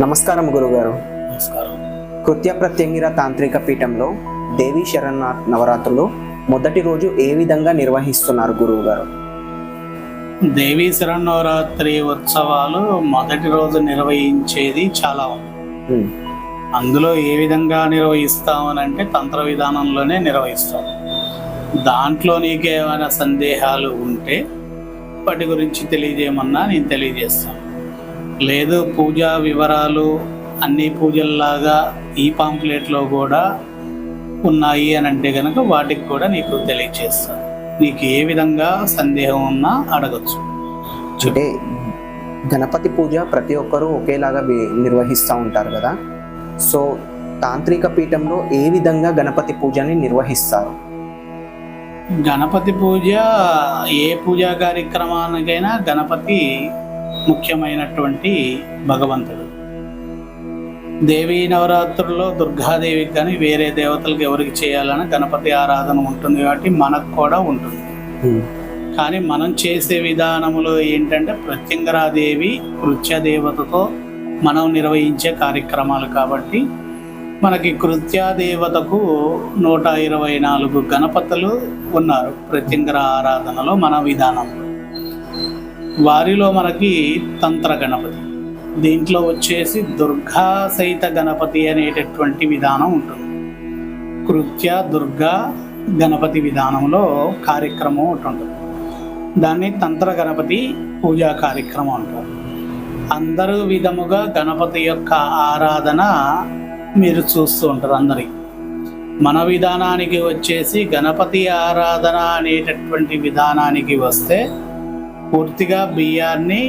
నమస్కారం గురుగారు. నమస్కారం. కృత్య ప్రత్యంగిర తాంత్రిక పీఠంలో దేవీ శరణ్ నవరాత్రులు మొదటి రోజు ఏ విధంగా నిర్వహిస్తున్నారు గురువు గారు దేవీ శరణవరాత్రి ఉత్సవాలు మొదటి రోజు నిర్వహించేది చాలా ఉంది. అందులో ఏ విధంగా నిర్వహిస్తామనంటే తంత్ర విధానంలోనే నిర్వహిస్తాం. దాంట్లో నీకు ఏమైనా సందేహాలు ఉంటే వాటి గురించి తెలియజేయమన్నా నేను తెలియజేస్తాను. లేదు పూజా వివరాలు అన్ని పూజల్లాగా ఈ పాంప్లెట్లో కూడా ఉన్నాయి అని అంటే కనుక వాటికి కూడా నీకు తెలియజేస్తాను నీకు ఏ విధంగా సందేహం ఉన్నా అడగచ్చు. అంటే గణపతి పూజ ప్రతి ఒక్కరూ ఒకేలాగా నిర్వహిస్తూ ఉంటారు కదా? సో తాంత్రిక పీఠంలో ఏ విధంగా గణపతి పూజని నిర్వహిస్తారు? గణపతి పూజ ఏ పూజా కార్యక్రమానికైనా గణపతి ముఖ్యమైనటువంటి భగవంతుడు. దేవీ నవరాత్రుల్లో దుర్గాదేవికి కానీ వేరే దేవతలకు ఎవరికి చేయాలని గణపతి ఆరాధన ఉంటుంది కాబట్టి మనకు కూడా ఉంటుంది. కానీ మనం చేసే విధానంలో ఏంటంటే ప్రత్యంగరాదేవి కృత్య దేవతతో మనం నిర్వహించే కార్యక్రమాలు కాబట్టి మనకి కృత్యా దేవతకు నూట ఇరవై నాలుగు గణపతులు ఉన్నారు ప్రత్యంగర ఆరాధనలో మన విధానంలో వారిలో మనకి తంత్ర గణపతి. దీంట్లో వచ్చేసి దుర్గా సహిత గణపతి అనేటటువంటి విధానం ఉంటుంది. కృత్య దుర్గా గణపతి విధానంలో కార్యక్రమం ఒకటి ఉంటుంది. దాన్ని తంత్ర గణపతి పూజా కార్యక్రమం అంటారు. అందరూ విధముగా గణపతి యొక్క ఆరాధన మీరు చూస్తూ ఉంటారు అందరికి మన విధానానికి వచ్చేసి గణపతి ఆరాధన అనేటటువంటి విధానానికి వస్తే పూర్తిగా బియ్యాన్ని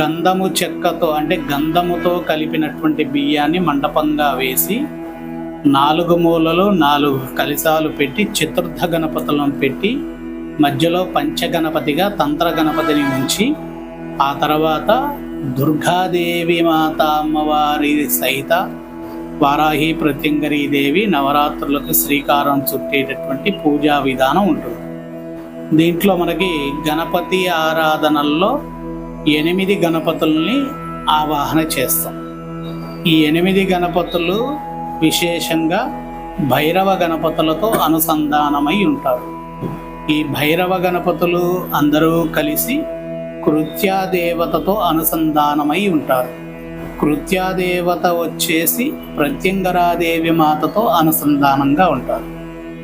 గంధము చెక్కతో అంటే గంధముతో కలిపినటువంటి బియ్యాన్ని మండపంగా వేసి నాలుగు మూలలు నాలుగు కలిసాలు పెట్టి చతుర్థ గణపతులను పెట్టి మధ్యలో పంచగణపతిగా తంత్ర గణపతిని ఉంచి ఆ తర్వాత దుర్గాదేవి మాత అమ్మవారి సహిత వారాహి ప్రత్యంగరీ దేవి నవరాత్రులకు శ్రీకారం చుట్టేటటువంటి పూజా విధానం ఉంటుంది. దీంట్లో మనకి గణపతి ఆరాధనల్లో ఎనిమిది గణపతుల్ని ఆవాహన చేస్తాం. ఈ ఎనిమిది గణపతులు విశేషంగా భైరవ గణపతులతో అనుసంధానమై ఉంటారు. ఈ భైరవ గణపతులు అందరూ కలిసి కృత్యాదేవతతో అనుసంధానమై ఉంటారు. కృత్యాదేవత వచ్చేసి ప్రత్యంగరాదేవి మాతతో అనుసంధానంగా ఉంటారు.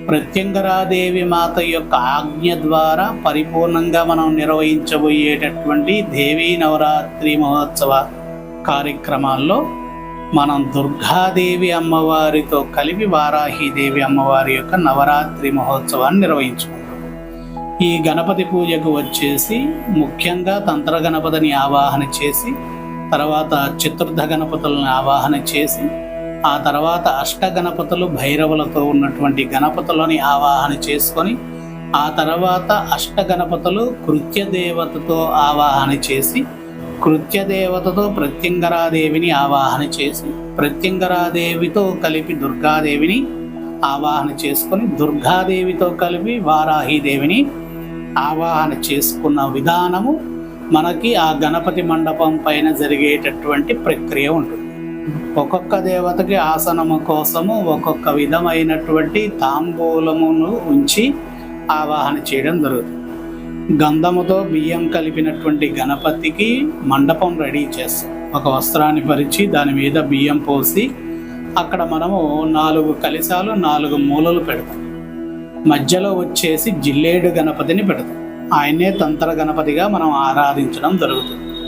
ప్రత్యంగరాదేవి మాత యొక్క ఆజ్ఞ ద్వారా పరిపూర్ణంగా మనం నిర్వహించబోయేటటువంటి దేవీ నవరాత్రి మహోత్సవ కార్యక్రమాల్లో మనం దుర్గాదేవి అమ్మవారితో కలిపి వారాహీదేవి అమ్మవారి యొక్క నవరాత్రి మహోత్సవాన్ని నిర్వహించుకుంటాం. ఈ గణపతి పూజకు వచ్చేసి ముఖ్యంగా తంత్ర గణపతిని ఆవాహన చేసి తర్వాత చతుర్థ గణపతులను ఆవాహన చేసి ఆ తర్వాత అష్ట గణపతులు భైరవులతో ఉన్నటువంటి గణపతులని ఆవాహన చేసుకొని ఆ తర్వాత అష్ట గణపతులు కృత్య దేవతతో ఆవాహన చేసి కృత్య దేవతతో ప్రత్యంగరాదేవిని ఆవాహన చేసి ప్రత్యంగరాదేవితో కలిపి దుర్గాదేవిని ఆవాహన చేసుకొని దుర్గాదేవితో కలిపి వారాహీదేవిని ఆవాహన చేసుకున్న విధానము మనకి ఆ గణపతి మండపం పైన జరిగేటటువంటి ప్రక్రియ ఉంటుంది. ఒక్కొక్క దేవతకి ఆసనము కోసము ఒక్కొక్క విధమైనటువంటి తాంబూలమును ఉంచి ఆవాహన చేయడం జరుగుతుంది. గంధముతో బియ్యం కలిపినటువంటి గణపతికి మండపం రెడీ చేస్తాం. ఒక వస్త్రాన్ని పరిచి దాని మీద బియ్యం పోసి అక్కడ మనము నాలుగు కలిశాలు నాలుగు మూలలు పెడతాం. మధ్యలో వచ్చేసి జిల్లేడు గణపతిని పెడతాం. ఆయనే తంత్ర గణపతిగా మనం ఆరాధించడం జరుగుతుంది.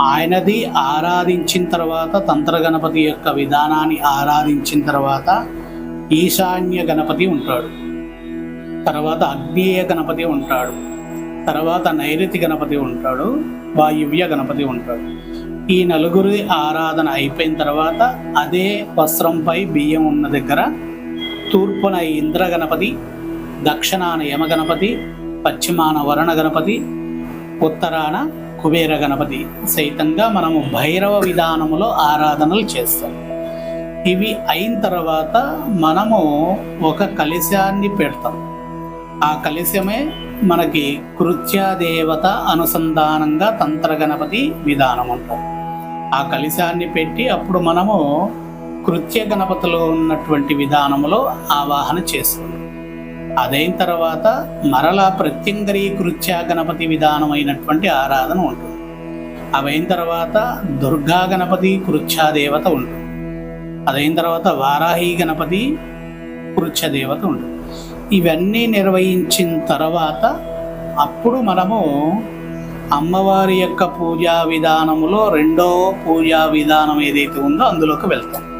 ఆయనది ఆరాధించిన తర్వాత తంత్ర గణపతి యొక్క విధానాన్ని ఆరాధించిన తర్వాత ఈశాన్య గణపతి ఉంటాడు. తర్వాత అగ్నేయ గణపతి ఉంటాడు. తర్వాత నైరుతి గణపతి ఉంటాడు. వాయువ్య గణపతి ఉంటాడు. ఈ నలుగురి ఆరాధన అయిపోయిన తర్వాత అదే వస్త్రంపై బియ్యం ఉన్న దగ్గర తూర్పున ఇంద్ర గణపతి దక్షిణాన యమ గణపతి పశ్చిమాన వరుణ గణపతి ఉత్తరాన కుబేర గణపతి సైతంగా మనము భైరవ విధానములో ఆరాధనలు చేస్తాం. ఇవి అయిన తర్వాత మనము ఒక కలశాన్ని పెడతాం. ఆ కలశమే మనకి కృత్యాదేవత అనుసంధానంగా తంత్ర గణపతి విధానం అంటారు ఆ కలశాన్ని పెట్టి అప్పుడు మనము కృత్య గణపతిలో ఉన్నటువంటి విధానములో ఆవాహన చేస్తాం. అదైన తర్వాత మరలా ప్రత్యంగరీ కృత్య గణపతి విధానమైనటువంటి ఆరాధన ఉంటుంది. అవైన తర్వాత దుర్గా గణపతి కృత్యా దేవత ఉంటుంది. అదైన తర్వాత వారాహి గణపతి కృత్య దేవత ఉంటుంది. ఇవన్నీ నిర్వహించిన తర్వాత అప్పుడు మనము అమ్మవారి యొక్క పూజా విధానములో రెండో పూజా విధానం ఏదైతే ఉందో అందులోకి వెళ్తాం.